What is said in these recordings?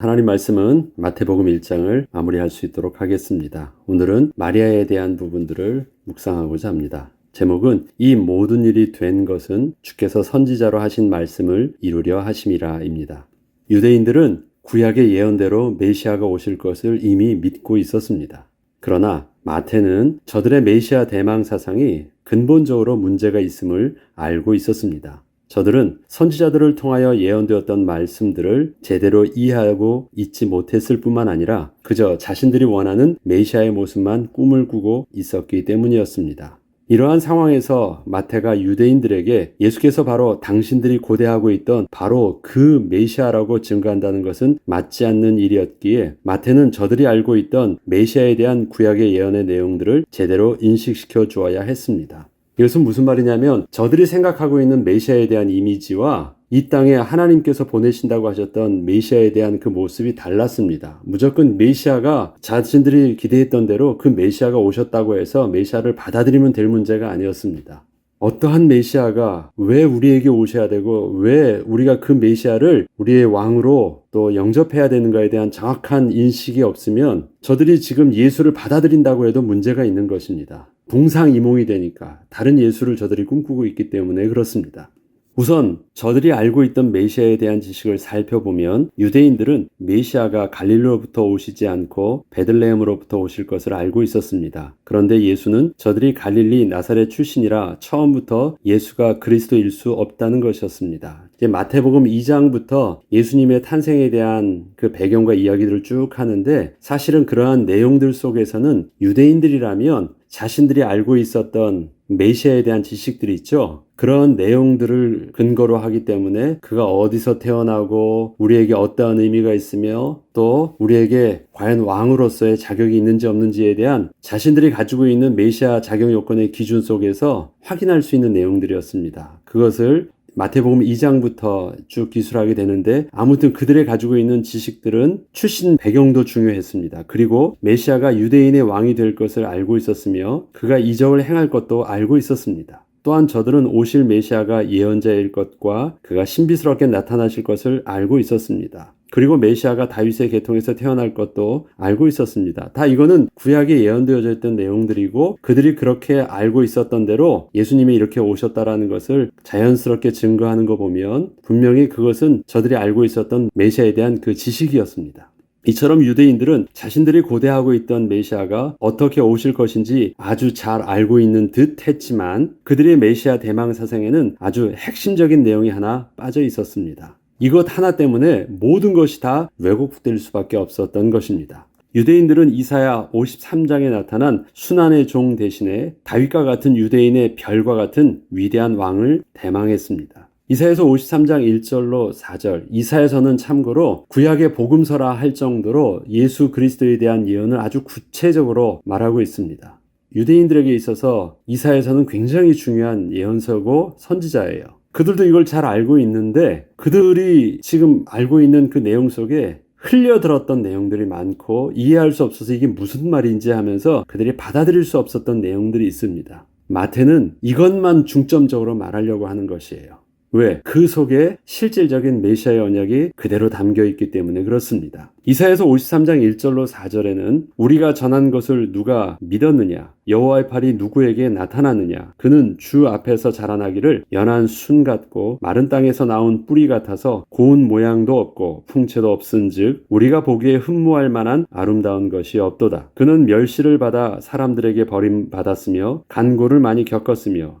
하나님 말씀은 마태복음 1장을 마무리할 수 있도록 하겠습니다. 오늘은 마리아에 대한 부분들을 묵상하고자 합니다. 제목은 이 모든 일이 된 것은 주께서 선지자로 하신 말씀을 이루려 하심이라입니다. 유대인들은 구약의 예언대로 메시아가 오실 것을 이미 믿고 있었습니다. 그러나 마태는 저들의 메시아 대망 사상이 근본적으로 문제가 있음을 알고 있었습니다. 저들은 선지자들을 통하여 예언되었던 말씀들을 제대로 이해하고 잊지 못했을 뿐만 아니라 그저 자신들이 원하는 메시아의 모습만 꿈을 꾸고 있었기 때문이었습니다. 이러한 상황에서 마태가 유대인들에게 예수께서 바로 당신들이 고대하고 있던 바로 그 메시아라고 증거한다는 것은 맞지 않는 일이었기에 마태는 저들이 알고 있던 메시아에 대한 구약의 예언의 내용들을 제대로 인식시켜 주어야 했습니다. 이것은 무슨 말이냐면 저들이 생각하고 있는 메시아에 대한 이미지와 이 땅에 하나님께서 보내신다고 하셨던 메시아에 대한 그 모습이 달랐습니다. 무조건 메시아가 자신들이 기대했던 대로 그 메시아가 오셨다고 해서 메시아를 받아들이면 될 문제가 아니었습니다. 어떠한 메시아가 왜 우리에게 오셔야 되고 왜 우리가 그 메시아를 우리의 왕으로 또 영접해야 되는가에 대한 정확한 인식이 없으면 저들이 지금 예수를 받아들인다고 해도 문제가 있는 것입니다. 동상이몽이 되니까 다른 예수를 저들이 꿈꾸고 있기 때문에 그렇습니다. 우선 저들이 알고 있던 메시아에 대한 지식을 살펴보면 유대인들은 메시아가 갈릴로부터 오시지 않고 베들레헴으로부터 오실 것을 알고 있었습니다. 그런데 예수는 저들이 갈릴리 나사렛 출신이라 처음부터 예수가 그리스도일 수 없다는 것이었습니다. 이제 마태복음 2장부터 예수님의 탄생에 대한 그 배경과 이야기들을 쭉 하는데 사실은 그러한 내용들 속에서는 유대인들이라면 자신들이 알고 있었던 메시아에 대한 지식들이 있죠. 그런 내용들을 근거로 하기 때문에 그가 어디서 태어나고 우리에게 어떠한 의미가 있으며 또 우리에게 과연 왕으로서의 자격이 있는지 없는지에 대한 자신들이 가지고 있는 메시아 자격 요건의 기준 속에서 확인할 수 있는 내용들이었습니다. 그것을 마태복음 2장부터 쭉 기술하게 되는데 아무튼 그들의 가지고 있는 지식들은 출신 배경도 중요했습니다. 그리고 메시아가 유대인의 왕이 될 것을 알고 있었으며 그가 이적을 행할 것도 알고 있었습니다. 또한 저들은 오실 메시아가 예언자일 것과 그가 신비스럽게 나타나실 것을 알고 있었습니다. 그리고 메시아가 다윗의 계통에서 태어날 것도 알고 있었습니다. 다 이거는 구약에 예언되어져 있던 내용들이고 그들이 그렇게 알고 있었던 대로 예수님이 이렇게 오셨다라는 것을 자연스럽게 증거하는 거 보면 분명히 그것은 저들이 알고 있었던 메시아에 대한 그 지식이었습니다. 이처럼 유대인들은 자신들이 고대하고 있던 메시아가 어떻게 오실 것인지 아주 잘 알고 있는 듯 했지만 그들의 메시아 대망 사상에는 아주 핵심적인 내용이 하나 빠져 있었습니다. 이것 하나 때문에 모든 것이 다 왜곡될 수밖에 없었던 것입니다. 유대인들은 이사야 53장에 나타난 순환의 종 대신에 다윗과 같은 유대인의 별과 같은 위대한 왕을 대망했습니다. 이사에서 53장 1절로 4절, 이사에서는 참고로 구약의 복음서라 할 정도로 예수 그리스도에 대한 예언을 아주 구체적으로 말하고 있습니다. 유대인들에게 있어서 이사에서는 굉장히 중요한 예언서고 선지자예요. 그들도 이걸 잘 알고 있는데 그들이 지금 알고 있는 그 내용 속에 흘려들었던 내용들이 많고 이해할 수 없어서 이게 무슨 말인지 하면서 그들이 받아들일 수 없었던 내용들이 있습니다. 마태는 이것만 중점적으로 말하려고 하는 것이에요. 왜? 그 속에 실질적인 메시아의 언약이 그대로 담겨 있기 때문에 그렇습니다. 이사에서 53장 1절로 4절에는 우리가 전한 것을 누가 믿었느냐? 여호와의 팔이 누구에게 나타났느냐? 그는 주 앞에서 자라나기를 연한 순 같고 마른 땅에서 나온 뿌리 같아서 고운 모양도 없고 풍채도 없은즉 우리가 보기에 흠모할 만한 아름다운 것이 없도다. 그는 멸시를 받아 사람들에게 버림받았으며 간고를 많이 겪었으며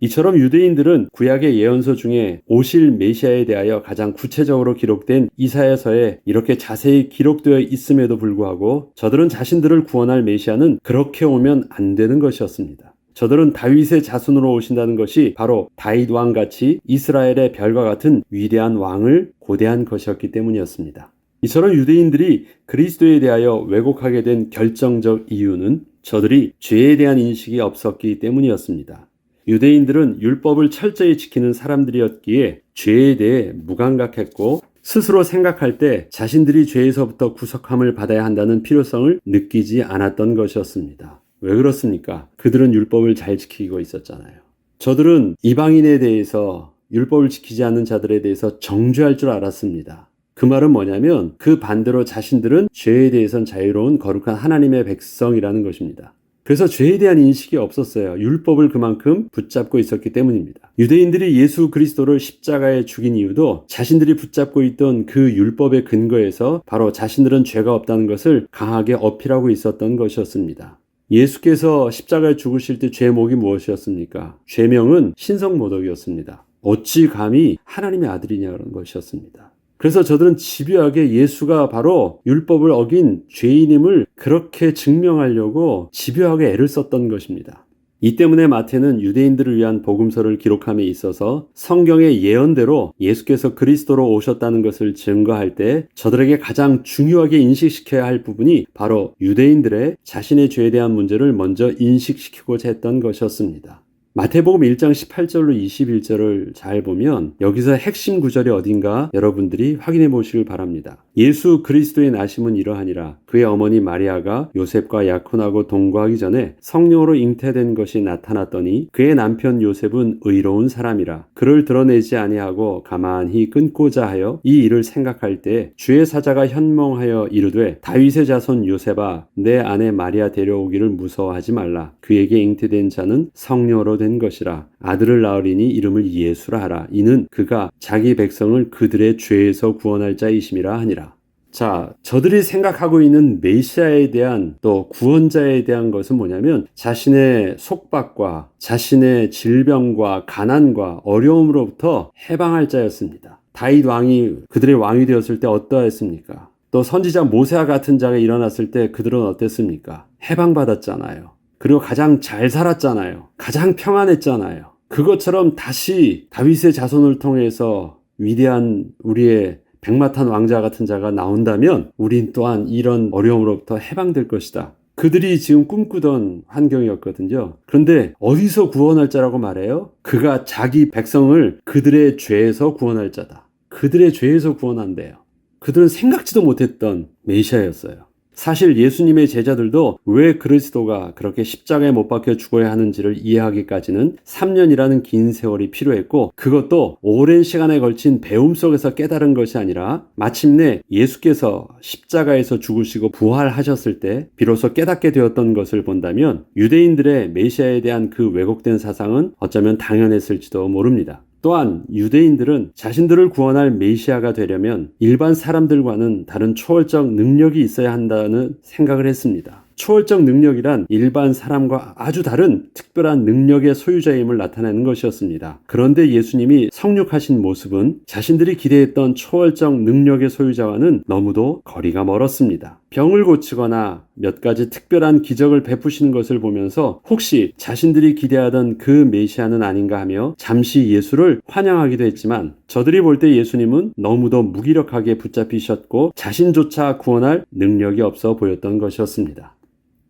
이처럼 유대인들은 구약의 예언서 중에 오실 메시아에 대하여 가장 구체적으로 기록된 이사야서에 이렇게 자세히 기록되어 있음에도 불구하고 저들은 자신들을 구원할 메시아는 그렇게 오면 안 되는 것이었습니다. 저들은 다윗의 자손으로 오신다는 것이 바로 다윗 왕 같이 이스라엘의 별과 같은 위대한 왕을 고대한 것이었기 때문이었습니다. 이처럼 유대인들이 그리스도에 대하여 왜곡하게 된 결정적 이유는 저들이 죄에 대한 인식이 없었기 때문이었습니다. 유대인들은 율법을 철저히 지키는 사람들이었기에 죄에 대해 무감각했고 스스로 생각할 때 자신들이 죄에서부터 구속함을 받아야 한다는 필요성을 느끼지 않았던 것이었습니다. 왜 그렇습니까? 그들은 율법을 잘 지키고 있었잖아요. 저들은 이방인에 대해서 율법을 지키지 않는 자들에 대해서 정죄할 줄 알았습니다. 그 말은 뭐냐면 그 반대로 자신들은 죄에 대해선 자유로운 거룩한 하나님의 백성이라는 것입니다. 그래서 죄에 대한 인식이 없었어요. 율법을 그만큼 붙잡고 있었기 때문입니다. 유대인들이 예수 그리스도를 십자가에 죽인 이유도 자신들이 붙잡고 있던 그 율법의 근거에서 바로 자신들은 죄가 없다는 것을 강하게 어필하고 있었던 것이었습니다. 예수께서 십자가에 죽으실 때 죄목이 무엇이었습니까? 죄명은 신성모독이었습니다. 어찌 감히 하나님의 아들이냐는 것이었습니다. 그래서 저들은 집요하게 예수가 바로 율법을 어긴 죄인임을 그렇게 증명하려고 집요하게 애를 썼던 것입니다. 이 때문에 마태는 유대인들을 위한 복음서를 기록함에 있어서 성경의 예언대로 예수께서 그리스도로 오셨다는 것을 증거할 때 저들에게 가장 중요하게 인식시켜야 할 부분이 바로 유대인들의 자신의 죄에 대한 문제를 먼저 인식시키고자 했던 것이었습니다. 마태복음 1장 18절로 21절을 잘 보면 여기서 핵심 구절이 어딘가 여러분들이 확인해 보시길 바랍니다. 예수 그리스도의 나심은 이러하니라. 그의 어머니 마리아가 요셉과 약혼하고 동거하기 전에 성령으로 잉태된 것이 나타났더니 그의 남편 요셉은 의로운 사람이라. 그를 드러내지 아니하고 가만히 끊고자 하여 이 일을 생각할 때 주의 사자가 현몽하여 이르되 다윗의 자손 요셉아 내 아내 마리아 데려오기를 무서워하지 말라. 그에게 잉태된 자는 성령으로 된 것이라 아들을 낳으리니 이름을 예수라 하라 이는 그가 자기 백성을 그들의 죄에서 구원할 자이심이라 하니라 자, 저들이 생각하고 있는 메시아에 대한 또 구원자에 대한 것은 뭐냐면 자신의 속박과 자신의 질병과 가난과 어려움으로부터 해방할 자였습니다. 다윗 왕이 그들의 왕이 되었을 때 어떠했습니까? 또 선지자 모세와 같은 자가 일어났을 때 그들은 어땠습니까? 해방받았잖아요. 그리고 가장 잘 살았잖아요. 가장 평안했잖아요. 그것처럼 다시 다윗의 자손을 통해서 위대한 우리의 백마탄 왕자 같은 자가 나온다면 우린 또한 이런 어려움으로부터 해방될 것이다. 그들이 지금 꿈꾸던 환경이었거든요. 그런데 어디서 구원할 자라고 말해요? 그가 자기 백성을 그들의 죄에서 구원할 자다. 그들의 죄에서 구원한대요. 그들은 생각지도 못했던 메시아였어요. 사실 예수님의 제자들도 왜 그리스도가 그렇게 십자가에 못 박혀 죽어야 하는지를 이해하기까지는 3년이라는 긴 세월이 필요했고 그것도 오랜 시간에 걸친 배움 속에서 깨달은 것이 아니라 마침내 예수께서 십자가에서 죽으시고 부활하셨을 때 비로소 깨닫게 되었던 것을 본다면 유대인들의 메시아에 대한 그 왜곡된 사상은 어쩌면 당연했을지도 모릅니다. 또한 유대인들은 자신들을 구원할 메시아가 되려면 일반 사람들과는 다른 초월적 능력이 있어야 한다는 생각을 했습니다. 초월적 능력이란 일반 사람과 아주 다른 특별한 능력의 소유자임을 나타내는 것이었습니다. 그런데 예수님이 성육하신 모습은 자신들이 기대했던 초월적 능력의 소유자와는 너무도 거리가 멀었습니다. 병을 고치거나 몇 가지 특별한 기적을 베푸시는 것을 보면서 혹시 자신들이 기대하던 그 메시아는 아닌가 하며 잠시 예수를 환영하기도 했지만 저들이 볼 때 예수님은 너무도 무기력하게 붙잡히셨고 자신조차 구원할 능력이 없어 보였던 것이었습니다.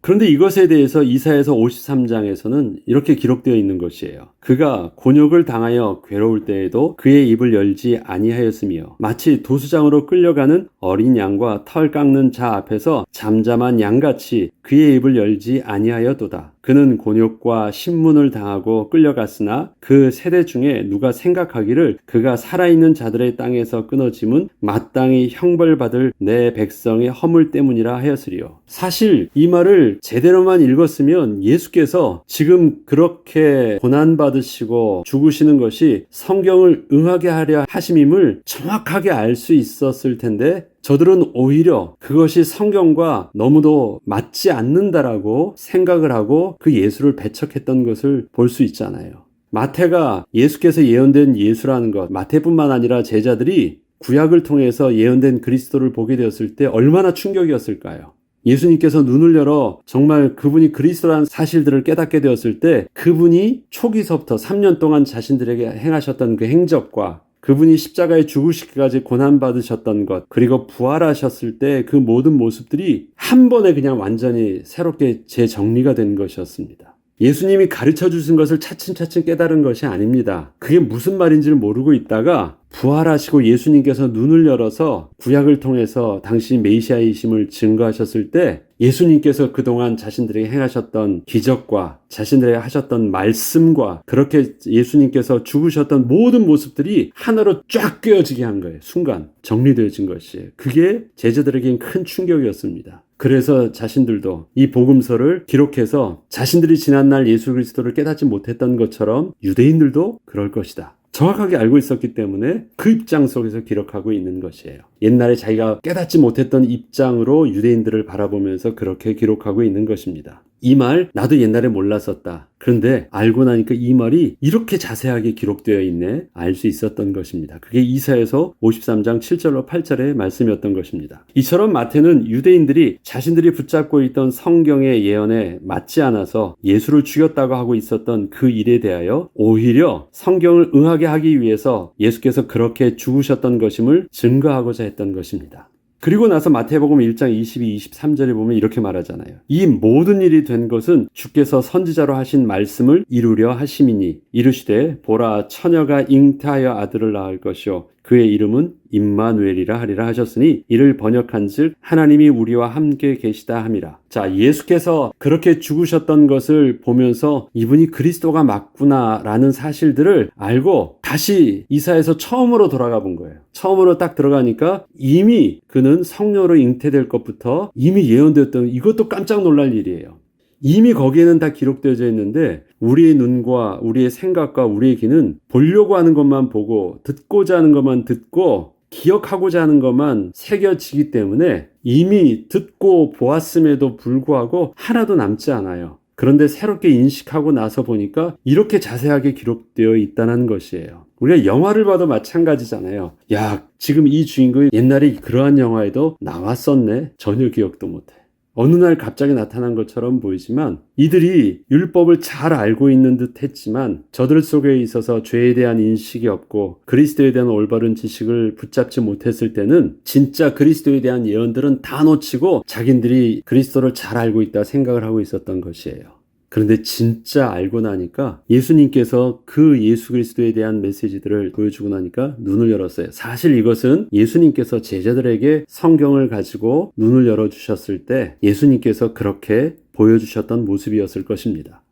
그런데 이것에 대해서 이사에서 53장에서는 이렇게 기록되어 있는 것이에요. 그가 곤욕을 당하여 괴로울 때에도 그의 입을 열지 아니하였으며 마치 도수장으로 끌려가는 어린 양과 털 깎는 자 앞에서 잠잠한 양같이 그의 입을 열지 아니하였도다. 그는 곤욕과 신문을 당하고 끌려갔으나 그 세대 중에 누가 생각하기를 그가 살아있는 자들의 땅에서 끊어짐은 마땅히 형벌받을 내 백성의 허물 때문이라 하였으리요. 사실 이 말을 제대로만 읽었으면 예수께서 지금 그렇게 고난받으시고 죽으시는 것이 성경을 응하게 하려 하심임을 정확하게 알 수 있었을 텐데 저들은 오히려 그것이 성경과 너무도 맞지 않는다라고 생각을 하고 그 예수를 배척했던 것을 볼 수 있잖아요. 마태가 예수께서 예언된 예수라는 것, 마태뿐만 아니라 제자들이 구약을 통해서 예언된 그리스도를 보게 되었을 때 얼마나 충격이었을까요? 예수님께서 눈을 열어 정말 그분이 그리스도라는 사실들을 깨닫게 되었을 때 그분이 초기서부터 3년 동안 자신들에게 행하셨던 그 행적과 그분이 십자가에 죽으시기까지 고난받으셨던 것, 그리고 부활하셨을 때 그 모든 모습들이 한 번에 그냥 완전히 새롭게 재정리가 된 것이었습니다. 예수님이 가르쳐 주신 것을 차츰차츰 깨달은 것이 아닙니다. 그게 무슨 말인지를 모르고 있다가 부활하시고 예수님께서 눈을 열어서 구약을 통해서 당신이 메시아이심을 증거하셨을 때 예수님께서 그동안 자신들에게 행하셨던 기적과 자신들에게 하셨던 말씀과 그렇게 예수님께서 죽으셨던 모든 모습들이 하나로 쫙 꿰어지게 한 거예요. 순간 정리되어진 것이에요. 그게 제자들에겐 큰 충격이었습니다. 그래서 자신들도 이 복음서를 기록해서 자신들이 지난날 예수 그리스도를 깨닫지 못했던 것처럼 유대인들도 그럴 것이다. 정확하게 알고 있었기 때문에 그 입장 속에서 기록하고 있는 것이에요. 옛날에 자기가 깨닫지 못했던 입장으로 유대인들을 바라보면서 그렇게 기록하고 있는 것입니다. 이 말 나도 옛날에 몰랐었다. 그런데 알고 나니까 이 말이 이렇게 자세하게 기록되어 있네. 알 수 있었던 것입니다. 그게 이사에서 53장 7절로 8절의 말씀이었던 것입니다. 이처럼 마태는 유대인들이 자신들이 붙잡고 있던 성경의 예언에 맞지 않아서 예수를 죽였다고 하고 있었던 그 일에 대하여 오히려 성경을 응하게 하기 위해서 예수께서 그렇게 죽으셨던 것임을 증거하고자 했던 것입니다. 그리고 나서 마태복음 1장 22, 23절에 보면 이렇게 말하잖아요. 이 모든 일이 된 것은 주께서 선지자로 하신 말씀을 이루려 하심이니 이르시되 보라 처녀가 잉태하여 아들을 낳을 것이요 그의 이름은 임마누엘이라 하리라 하셨으니 이를 번역한즉 하나님이 우리와 함께 계시다 함이라. 자, 예수께서 그렇게 죽으셨던 것을 보면서 이분이 그리스도가 맞구나라는 사실들을 알고 다시 이사에서 처음으로 돌아가 본 거예요. 처음으로 딱 들어가니까 이미 그는 성녀로 잉태될 것부터 이미 예언되었던 이것도 깜짝 놀랄 일이에요. 이미 거기에는 다 기록되어져 있는데 우리의 눈과 우리의 생각과 우리의 귀는 보려고 하는 것만 보고 듣고자 하는 것만 듣고 기억하고자 하는 것만 새겨지기 때문에 이미 듣고 보았음에도 불구하고 하나도 남지 않아요. 그런데 새롭게 인식하고 나서 보니까 이렇게 자세하게 기록되어 있다는 것이에요. 우리가 영화를 봐도 마찬가지잖아요. 야, 지금 이 주인공이 옛날에 그러한 영화에도 나왔었네? 전혀 기억도 못해. 어느 날 갑자기 나타난 것처럼 보이지만 이들이 율법을 잘 알고 있는 듯 했지만 저들 속에 있어서 죄에 대한 인식이 없고 그리스도에 대한 올바른 지식을 붙잡지 못했을 때는 진짜 그리스도에 대한 예언들은 다 놓치고 자기들이 그리스도를 잘 알고 있다 생각을 하고 있었던 것이에요. 그런데 진짜 알고 나니까 예수님께서 그 예수 그리스도에 대한 메시지들을 보여주고 나니까 눈을 열었어요. 사실 이것은 예수님께서 제자들에게 성경을 가지고 눈을 열어주셨을 때 예수님께서 그렇게 보여주셨던 모습이었을 것입니다.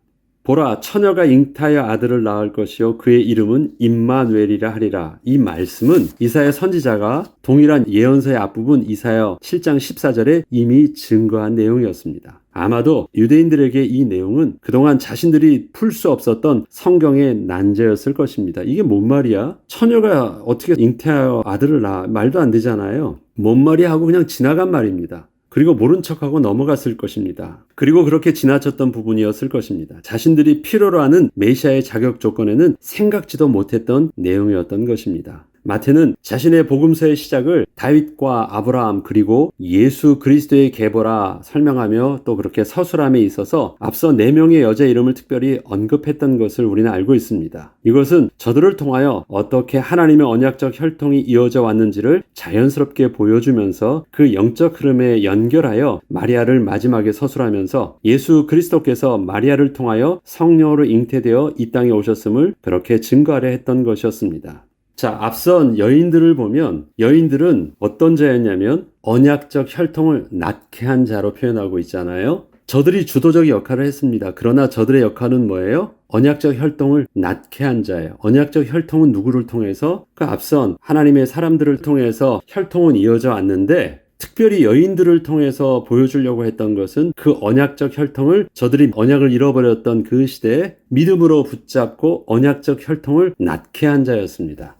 보라 처녀가 잉타여 아들을 낳을 것이요 그의 이름은 임마누엘이라 하리라. 이 말씀은 이사야 선지자가 동일한 예언서의 앞부분 이사야 7장 14절에 이미 증거한 내용이었습니다. 아마도 유대인들에게 이 내용은 그동안 자신들이 풀 수 없었던 성경의 난제였을 것입니다. 이게 뭔 말이야? 처녀가 어떻게 잉태하여 아들을 낳아? 말도 안 되잖아요. 뭔 말이야 하고 그냥 지나간 말입니다. 그리고 모른 척하고 넘어갔을 것입니다. 그리고 그렇게 지나쳤던 부분이었을 것입니다. 자신들이 필요로 하는 메시아의 자격 조건에는 생각지도 못했던 내용이었던 것입니다. 마태는 자신의 복음서의 시작을 다윗과 아브라함 그리고 예수 그리스도의 계보라 설명하며 또 그렇게 서술함에 있어서 앞서 네 명의 여자 이름을 특별히 언급했던 것을 우리는 알고 있습니다. 이것은 저들을 통하여 어떻게 하나님의 언약적 혈통이 이어져 왔는지를 자연스럽게 보여주면서 그 영적 흐름에 연결하여 마리아를 마지막에 서술하면서 예수 그리스도께서 마리아를 통하여 성령으로 잉태되어 이 땅에 오셨음을 그렇게 증거하려 했던 것이었습니다. 자, 앞선 여인들을 보면 여인들은 어떤 자였냐면 언약적 혈통을 낳게 한 자로 표현하고 있잖아요. 저들이 주도적 역할을 했습니다. 그러나 저들의 역할은 뭐예요? 언약적 혈통을 낳게 한 자예요. 언약적 혈통은 누구를 통해서? 그 앞선 하나님의 사람들을 통해서 혈통은 이어져 왔는데 특별히 여인들을 통해서 보여주려고 했던 것은 그 언약적 혈통을 저들이 언약을 잃어버렸던 그 시대에 믿음으로 붙잡고 언약적 혈통을 낳게 한 자였습니다.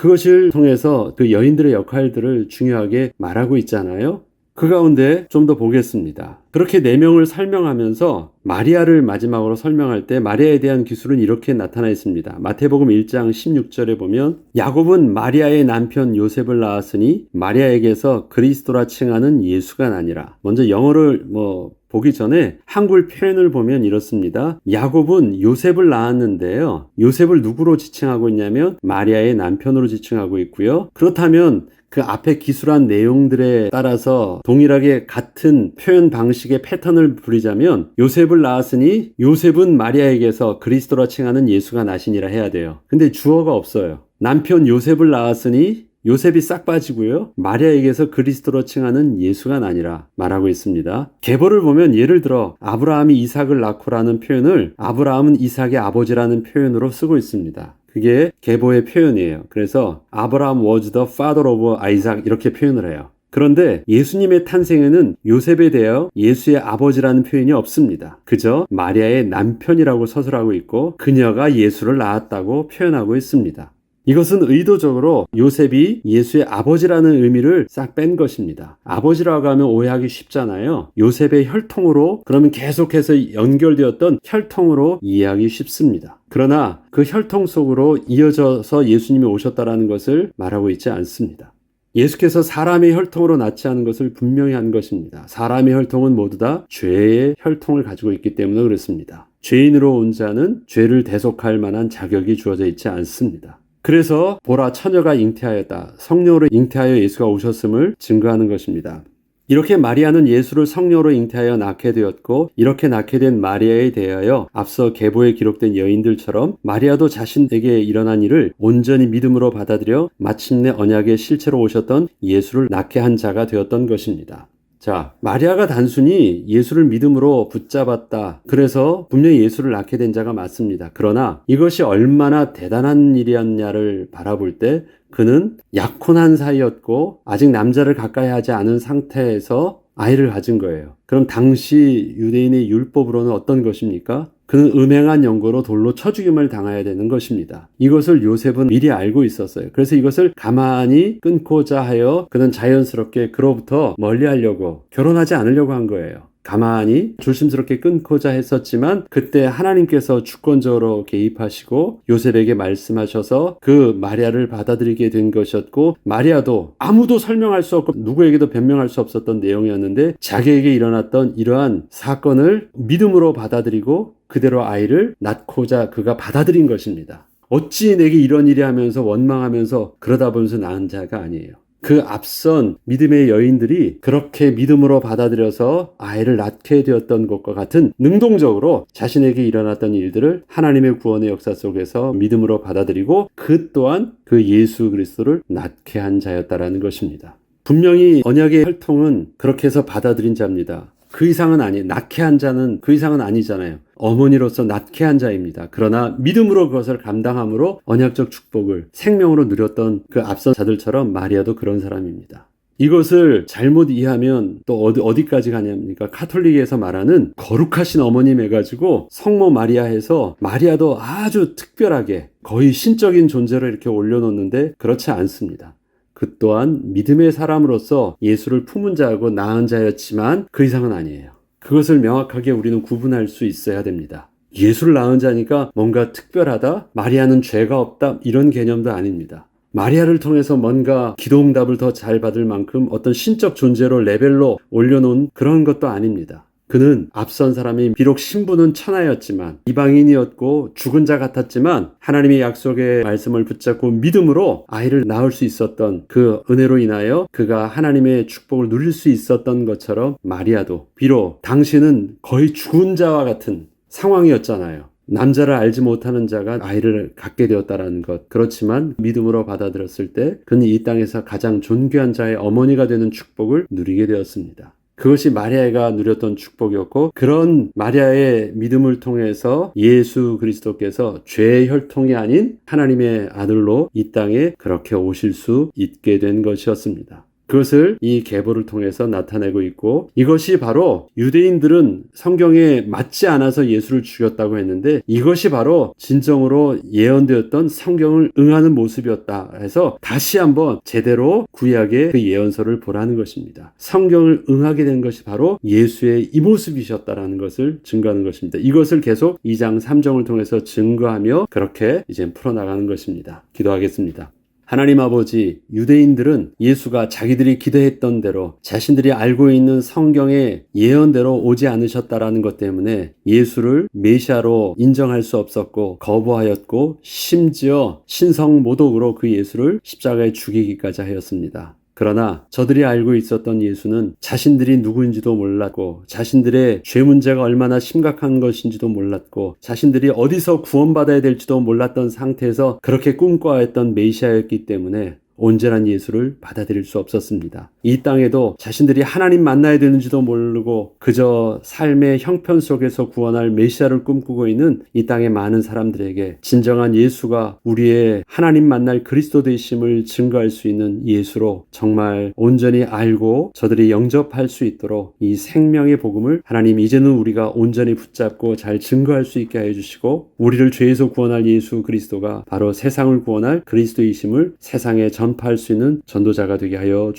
그것을 통해서 그 여인들의 역할들을 중요하게 말하고 있잖아요. 그 가운데 좀 더 보겠습니다. 그렇게 네 명을 설명하면서 마리아를 마지막으로 설명할 때 마리아에 대한 기술은 이렇게 나타나 있습니다. 마태복음 1장 16절에 보면 야곱은 마리아의 남편 요셉을 낳았으니 마리아에게서 그리스도라 칭하는 예수가 아니라 먼저 영어를 뭐 보기 전에 한글 표현을 보면 이렇습니다. 야곱은 요셉을 낳았는데요. 요셉을 누구로 지칭하고 있냐면 마리아의 남편으로 지칭하고 있고요. 그렇다면 그 앞에 기술한 내용들에 따라서 동일하게 같은 표현 방식의 패턴을 부리자면 요셉을 낳았으니 요셉은 마리아에게서 그리스도라 칭하는 예수가 나시니라 해야 돼요. 근데 주어가 없어요. 남편 요셉을 낳았으니 요셉이 싹 빠지고요. 마리아에게서 그리스도로 칭하는 예수가 아니라 말하고 있습니다. 계보를 보면 예를 들어 아브라함이 이삭을 낳고라는 표현을 아브라함은 이삭의 아버지라는 표현으로 쓰고 있습니다. 그게 계보의 표현이에요. 그래서 아브라함 was the father of Isaac 이렇게 표현을 해요. 그런데 예수님의 탄생에는 요셉에 대하여 예수의 아버지라는 표현이 없습니다. 그저 마리아의 남편이라고 서술하고 있고 그녀가 예수를 낳았다고 표현하고 있습니다. 이것은 의도적으로 요셉이 예수의 아버지라는 의미를 싹 뺀 것입니다. 아버지라고 하면 오해하기 쉽잖아요. 요셉의 혈통으로 그러면 계속해서 연결되었던 혈통으로 이해하기 쉽습니다. 그러나 그 혈통 속으로 이어져서 예수님이 오셨다라는 것을 말하고 있지 않습니다. 예수께서 사람의 혈통으로 낳지 않은 것을 분명히 한 것입니다. 사람의 혈통은 모두 다 죄의 혈통을 가지고 있기 때문에 그렇습니다. 죄인으로 온 자는 죄를 대속할 만한 자격이 주어져 있지 않습니다. 그래서 보라 처녀가 잉태하였다. 성령으로 잉태하여 예수가 오셨음을 증거하는 것입니다. 이렇게 마리아는 예수를 성령으로 잉태하여 낳게 되었고 이렇게 낳게 된 마리아에 대하여 앞서 계보에 기록된 여인들처럼 마리아도 자신에게 일어난 일을 온전히 믿음으로 받아들여 마침내 언약의 실체로 오셨던 예수를 낳게 한 자가 되었던 것입니다. 자, 마리아가 단순히 예수를 믿음으로 붙잡았다. 그래서 분명히 예수를 낳게 된 자가 맞습니다. 그러나 이것이 얼마나 대단한 일이었냐를 바라볼 때 그는 약혼한 사이였고 아직 남자를 가까이 하지 않은 상태에서 아이를 가진 거예요. 그럼 당시 유대인의 율법으로는 어떤 것입니까? 그는 음행한 연고로 돌로 쳐 죽임을 당해야 되는 것입니다. 이것을 요셉은 미리 알고 있었어요. 그래서 이것을 가만히 끊고자 하여 그는 자연스럽게 그로부터 멀리 하려고 결혼하지 않으려고 한 거예요. 가만히 조심스럽게 끊고자 했었지만 그때 하나님께서 주권적으로 개입하시고 요셉에게 말씀하셔서 그 마리아를 받아들이게 된 것이었고 마리아도 아무도 설명할 수 없고 누구에게도 변명할 수 없었던 내용이었는데 자기에게 일어났던 이러한 사건을 믿음으로 받아들이고 그대로 아이를 낳고자 그가 받아들인 것입니다. 어찌 내게 이런 일이 하면서 원망하면서 그러다 보면서 낳은 자가 아니에요. 그 앞선 믿음의 여인들이 그렇게 믿음으로 받아들여서 아이를 낳게 되었던 것과 같은 능동적으로 자신에게 일어났던 일들을 하나님의 구원의 역사 속에서 믿음으로 받아들이고 그 또한 그 예수 그리스도를 낳게 한 자였다라는 것입니다. 분명히 언약의 혈통은 그렇게 해서 받아들인 자입니다. 그 이상은 아니, 낳게 한 자는 그 이상은 아니잖아요. 어머니로서 낳게 한 자입니다. 그러나 믿음으로 그것을 감당함으로 언약적 축복을 생명으로 누렸던 그 앞선 자들처럼 마리아도 그런 사람입니다. 이것을 잘못 이해하면 또 어디, 어디까지 가냐니까 카톨릭에서 말하는 거룩하신 어머님 해가지고 성모 마리아 해서 마리아도 아주 특별하게 거의 신적인 존재로 이렇게 올려놓는데 그렇지 않습니다. 그 또한 믿음의 사람으로서 예수를 품은 자하고 낳은 자였지만 그 이상은 아니에요. 그것을 명확하게 우리는 구분할 수 있어야 됩니다. 예수를 낳은 자니까 뭔가 특별하다? 마리아는 죄가 없다? 이런 개념도 아닙니다. 마리아를 통해서 뭔가 기도 응답을 더 잘 받을 만큼 어떤 신적 존재로 레벨로 올려놓은 그런 것도 아닙니다. 그는 앞선 사람이 비록 신부는 천하였지만 이방인이었고 죽은 자 같았지만 하나님의 약속의 말씀을 붙잡고 믿음으로 아이를 낳을 수 있었던 그 은혜로 인하여 그가 하나님의 축복을 누릴 수 있었던 것처럼 마리아도 비록 당신은 거의 죽은 자와 같은 상황이었잖아요. 남자를 알지 못하는 자가 아이를 갖게 되었다라는 것. 그렇지만 믿음으로 받아들였을 때 그는 이 땅에서 가장 존귀한 자의 어머니가 되는 축복을 누리게 되었습니다. 그것이 마리아가 누렸던 축복이었고 그런 마리아의 믿음을 통해서 예수 그리스도께서 죄의 혈통이 아닌 하나님의 아들로 이 땅에 그렇게 오실 수 있게 된 것이었습니다. 그것을 이 계보를 통해서 나타내고 있고 이것이 바로 유대인들은 성경에 맞지 않아서 예수를 죽였다고 했는데 이것이 바로 진정으로 예언되었던 성경을 응하는 모습이었다 해서 다시 한번 제대로 구약의 그 예언서를 보라는 것입니다. 성경을 응하게 된 것이 바로 예수의 이 모습이셨다라는 것을 증거하는 것입니다. 이것을 계속 2장 3정을 통해서 증거하며 그렇게 이제 풀어나가는 것입니다. 기도하겠습니다. 하나님 아버지, 유대인들은 예수가 자기들이 기대했던 대로 자신들이 알고 있는 성경의 예언대로 오지 않으셨다라는 것 때문에 예수를 메시아로 인정할 수 없었고 거부하였고 심지어 신성 모독으로 그 예수를 십자가에 죽이기까지 하였습니다. 그러나 저들이 알고 있었던 예수는 자신들이 누구인지도 몰랐고 자신들의 죄 문제가 얼마나 심각한 것인지도 몰랐고 자신들이 어디서 구원받아야 될지도 몰랐던 상태에서 그렇게 꿈꿔했던 메시아였기 때문에 온전한 예수를 받아들일 수 없었습니다. 이 땅에도 자신들이 하나님 만나야 되는지도 모르고 그저 삶의 형편 속에서 구원할 메시아를 꿈꾸고 있는 이 땅의 많은 사람들에게 진정한 예수가 우리의 하나님 만날 그리스도 되심을 증거할 수 있는 예수로 정말 온전히 알고 저들이 영접할 수 있도록 이 생명의 복음을 하나님 이제는 우리가 온전히 붙잡고 잘 증거할 수 있게 해 주시고 우리를 죄에서 구원할 예수 그리스도가 바로 세상을 구원할 그리스도이심을 세상에 전파할 수 있는 전도자가 되게 하여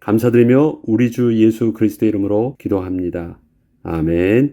감사드리며 우리 주 예수 그리스도 이름으로 기도합니다. 아멘.